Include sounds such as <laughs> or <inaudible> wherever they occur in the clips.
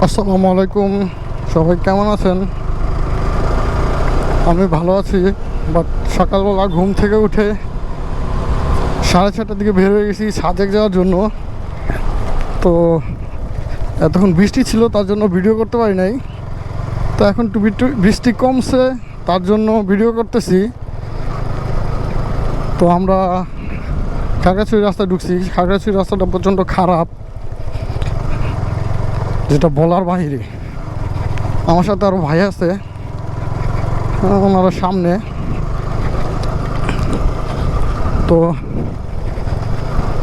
আসসালামু আলাইকুম। সবাই কেমন আছেন? আমি ভালো আছি বাট সকালবেলা ঘুম থেকে উঠে সাড়ে ছটার দিকে বের হয়ে গেছি সাজেক যাওয়ার জন্য। তো এতক্ষণ বৃষ্টি ছিল, তার জন্য ভিডিও করতে পারি নাই। তো এখন বিট্টু- বৃষ্টি কমছে, তার জন্য ভিডিও করতেছি। তো আমরা খাগড়াছড়ি রাস্তায় ঢুকছি, খাগড়াছড়ি রাস্তাটা প্রচণ্ড খারাপ। যেটা বলার বাহিরে। আমার সাথে আরও ভাই আছে, ওনারা সামনে। তো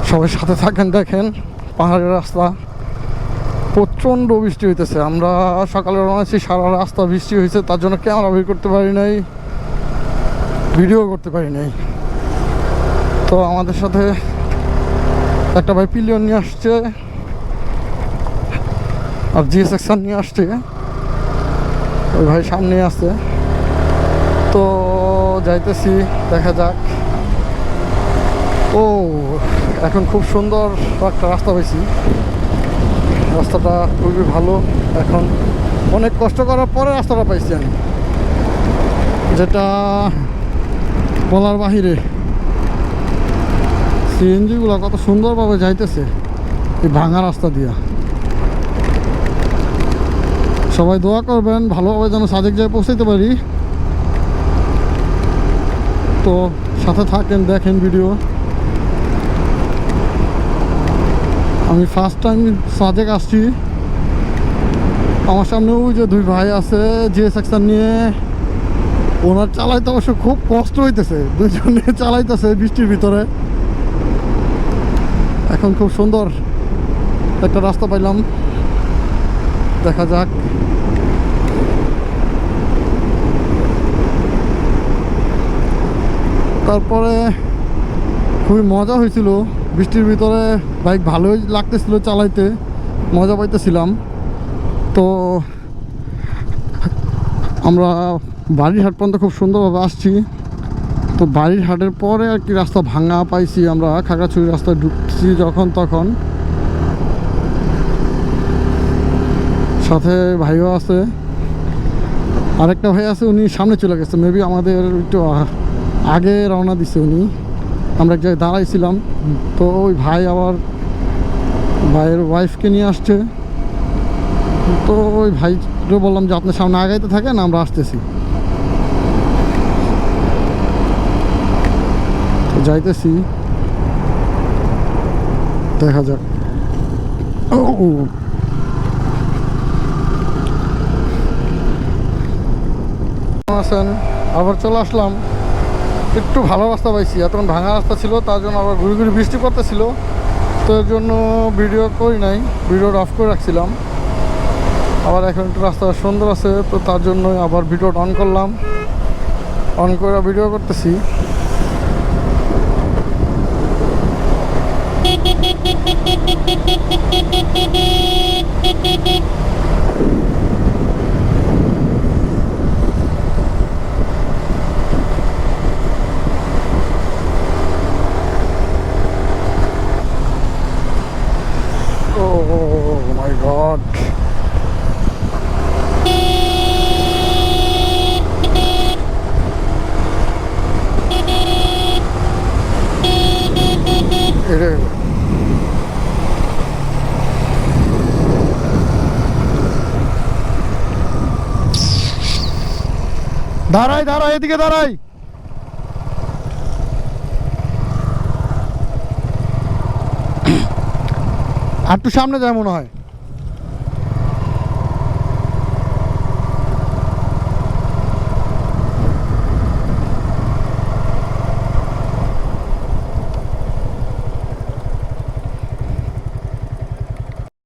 সবাই সাথে থাকেন, দেখেন, পাহাড়ের রাস্তা। প্রচণ্ড বৃষ্টি হইতেছে। আমরা সকালে আছি সারা রাস্তা বৃষ্টি হয়েছে তার জন্য ক্যামেরা বের করতে পারি নাই, ভিডিও করতে পারি নাই। তো আমাদের সাথে একটা ভাই পিলিয়ন নিয়ে আসছে। আর জিএস সেকশন নিয়ে আসছে। ওই ভাই সামনে আছে। তো যাইতেছি, দেখা যাক। ও, এখন খুব সুন্দর একটা রাস্তা পেয়েছি রাস্তাটা খুবই ভালো। এখন অনেক কষ্ট করার পরে রাস্তাটা পাইছি আমি। যেটা বলার বাহিরে সিএনজিগুলো কত সুন্দরভাবে যাইতেছে। এই ভাঙা রাস্তা দিয়া। সবাই দোয়া করবেন, ভালোভাবে যেন সাজেক যায় পৌঁছাইতে পারি। তো সাথে থাকেন, দেখেন ভিডিও আমি ফার্স্ট টাইম সাজেক আসছি। আমার সামনে ওই যে দুই ভাই আছে, যে সেকশন নিয়ে। ওনার চালাইতে অবশ্য খুব কষ্ট হইতেছে দুজনে <laughs> চালাইতেছে বৃষ্টির ভিতরে। এখন খুব সুন্দর একটা রাস্তা পাইলাম। দেখা যাক। তারপরে খুবই মজা হয়েছিল। বৃষ্টির ভিতরে বাইক ভালোই লাগতেছিল চালাইতে, মজা পাইতেছিলাম। তো আমরা বাড়ির হাট পর্যন্ত খুব সুন্দরভাবে আসছি। তো বাড়ির হাটের পরে আর কি রাস্তা ভাঙা পাইছি আমরা, খাগড়াছড়ি রাস্তায় ঢুকছি যখন তখন। সাথে ভাইও আছে। আরেকটা ভাই আছে, উনি সামনে চলে গেছে। মেবি আমাদের একটু আগে রওনা দিছে উনি। আমরা এক জায়গায় দাঁড়াইছিলাম। তো ওই ভাই আবার ভাইয়ের ওয়াইফকে নিয়ে আসছে। তো ওই ভাইকে বললাম যে, আপনার সামনে আগাইতে থাকেন, আমরা আসতেছি। যাইতেছি। দেখা যাক ও। কেমন আছেন, আবার চলে আসলাম। একটু ভালো রাস্তা পাইছি, এতক্ষণ ভাঙা রাস্তা ছিল, তার জন্য আবার ঘুরি ঘুরি বৃষ্টি পড়তেছিল। তো এর জন্য ভিডিও করি নাই ভিডিওটা অফ করে রাখছিলাম। আবার এখন একটু রাস্তা সুন্দর আছে, তো তার জন্য আবার ভিডিওটা অন করলাম। অন করে ভিডিও করতেছি। <laughs> <laughs> দাঁড়াই দাঁড়াই এদিকে দাঁড়াই। <clears throat> আর একটু সামনে যায় মনে হয়।